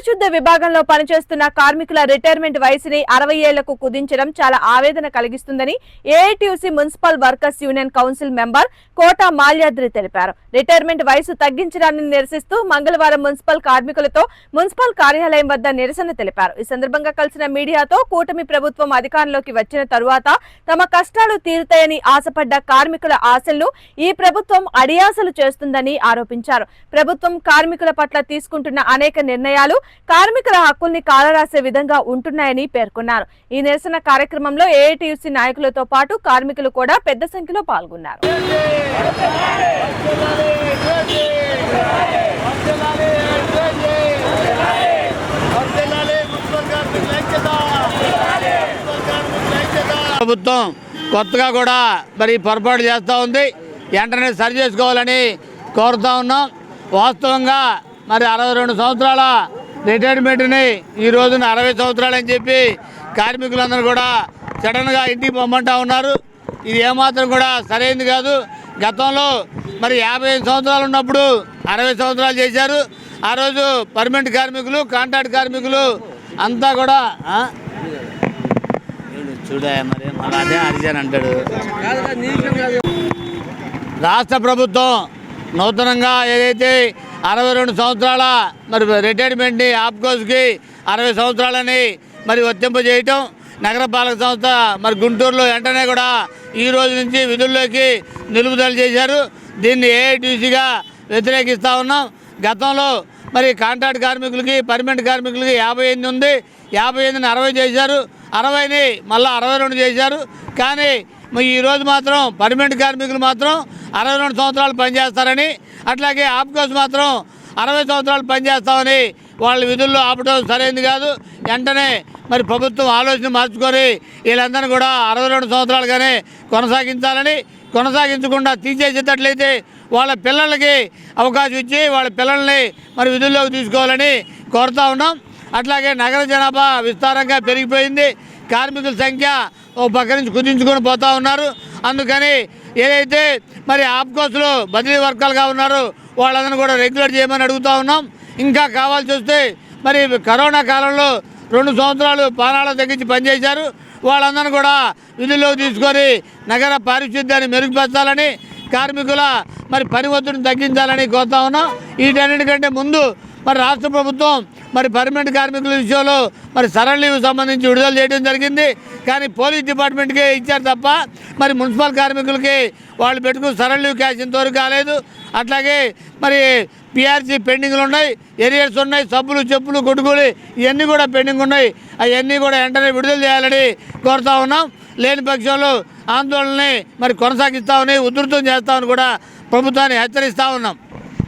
పారిశుద్ధ విభాగంలో పనిచేస్తున్న కార్మికుల రిటైర్మెంట్ వయసుని అరవై ఏళ్ళకు కుదించడం చాలా ఆవేదన కలిగిస్తుందని AITUC municipal workers union council member Kota Malyadri తెలిపారు. రిటైర్మెంట్ వయసు తగ్గించడాన్ని నిరసిస్తూ మంగళవారం మున్సిపల్ కార్మికులతో మున్సిపల్ కార్యాలయం వద్ద నిరసన తెలిపారు. ఈ సందర్భంగా కలిసిన మీడియాతో కూటమి ప్రభుత్వం అధికారంలోకి వచ్చిన తరువాత తమ కష్టాలు తీరుతాయని ఆశపడ్డ కార్మికుల ఆశలను ఈ ప్రభుత్వం అడియాసలు చేస్తుందని ఆరోపించారు. ప్రభుత్వం కార్మికుల పట్ల తీసుకుంటున్న అనేక నిర్ణయాలు కార్మికుల హక్కుల్ని కాలరాసే విధంగా ఉంటున్నాయని పేర్కొన్నారు. ఈ నిరసన కార్యక్రమంలో ఏఐటియుసి నాయకులతో పాటు కార్మికులు కూడా పెద్ద సంఖ్యలో పాల్గొన్నారు. ప్రభుత్వం కొత్తగా కూడా మరి పొరపాటు చేస్తూ ఉంది. వెంటనే సరి చేసుకోవాలని కోరుతా ఉన్నాం. వాస్తవంగా మరి అరవై రెండు సంవత్సరాల రిటైర్మెంట్ని ఈ రోజున అరవై సంవత్సరాలు అని చెప్పి కార్మికులందరూ కూడా సడన్గా ఇంటికి పొమ్మంటా ఉన్నారు. ఇది ఏమాత్రం కూడా సరైనది కాదు. గతంలో మరి యాభై ఐదు సంవత్సరాలు ఉన్నప్పుడు అరవై సంవత్సరాలు చేశారు. ఆ రోజు పర్మనెంట్ కార్మికులు కాంట్రాక్ట్ కార్మికులు అంతా కూడా? చూడా మరి మళ్ళీ అదే హరిజన్ అంటాడు. రాష్ట్ర ప్రభుత్వం నూతనంగా ఏదైతే అరవై రెండు సంవత్సరాల మరి రిటైర్మెంట్ని ఆప్కోస్కి అరవై సంవత్సరాలని మరి వర్తింపజేయటం. నగరపాలక సంస్థ మరి గుంటూరులో వెంటనే కూడా ఈ రోజు నుంచి విధుల్లోకి నిలుపుదల చేశారు. దీన్ని ఏఐటీసీగా వ్యతిరేకిస్తూ ఉన్నాం. గతంలో మరి కాంట్రాక్ట్ కార్మికులకి పర్మనెంట్ కార్మికులకి యాభై ఎనిమిది ఉంది. యాభై ఎనిమిదిని అరవై చేశారు. అరవైని మళ్ళీ అరవై రెండు చేశారు. కానీ మరి ఈరోజు మాత్రం పర్మనెంట్ కార్మికులు మాత్రం అరవై రెండు సంవత్సరాలు పనిచేస్తారని అట్లాగే ఆప్కోస్ మాత్రం అరవై సంవత్సరాలు పనిచేస్తామని వాళ్ళ విధుల్లో ఆపడం సరైనది కాదు. వెంటనే మరి ప్రభుత్వం ఆలోచన మార్చుకొని వీళ్ళందరినీ కూడా అరవై రెండు సంవత్సరాలుగానే కొనసాగించాలని కొనసాగించకుండా తీసేసేటట్లయితే వాళ్ళ పిల్లలకి అవకాశం ఇచ్చి వాళ్ళ పిల్లల్ని మరి విధుల్లోకి తీసుకోవాలని కోరుతా ఉన్నాం. అట్లాగే నగర జనాభా విస్తారంగా పెరిగిపోయింది. కార్మికుల సంఖ్య ఓ పక్క నుంచి కుదించుకొని పోతా ఉన్నారు. అందుకని ఏదైతే మరి ఆప్కోస్లో బదిలీ వర్గాలుగా ఉన్నారో వాళ్ళందరినీ కూడా రెగ్యులేట్ చేయమని అడుగుతూ ఉన్నాం. ఇంకా కావాల్సి వస్తే మరి కరోనా కాలంలో రెండు సంవత్సరాలు ప్రాణాలు తగ్గించి పనిచేశారు. వాళ్ళందరినీ కూడా విధుల్లోకి తీసుకొని నగర పారిశుద్ధ్యాన్ని మెరుగుపరచాలని కార్మికుల మరి పని ఒత్తిడిని తగ్గించాలని కోరుతా ఉన్నాం. వీటన్నిటికంటే ముందు మరి రాష్ట్ర ప్రభుత్వం మరి పర్మనెంట్ కార్మికుల విషయంలో మరి సరళ లీవ్ సంబంధించి విడుదల చేయడం జరిగింది. కానీ పోలీస్ డిపార్ట్మెంట్కే ఇచ్చారు తప్ప మరి మున్సిపల్ కార్మికులకి వాళ్ళు పెట్టుకుని సరళ లీవ్ క్యాష్ ఇంతవరకు కాలేదు. అట్లాగే మరి పిఆర్సీ పెండింగ్లు ఉన్నాయి ఏరియర్స్ ఉన్నాయి సబ్బులు చెప్పులు కొట్టుకులు ఇవన్నీ కూడా పెండింగ్ ఉన్నాయి. అవన్నీ కూడా వెంటనే విడుదల చేయాలని కోరుతా ఉన్నాం. లేని పక్షంలో ఆందోళనని మరి కొనసాగిస్తామని ఉధృతం చేస్తామని కూడా ప్రభుత్వాన్ని హెచ్చరిస్తూ ఉన్నాం.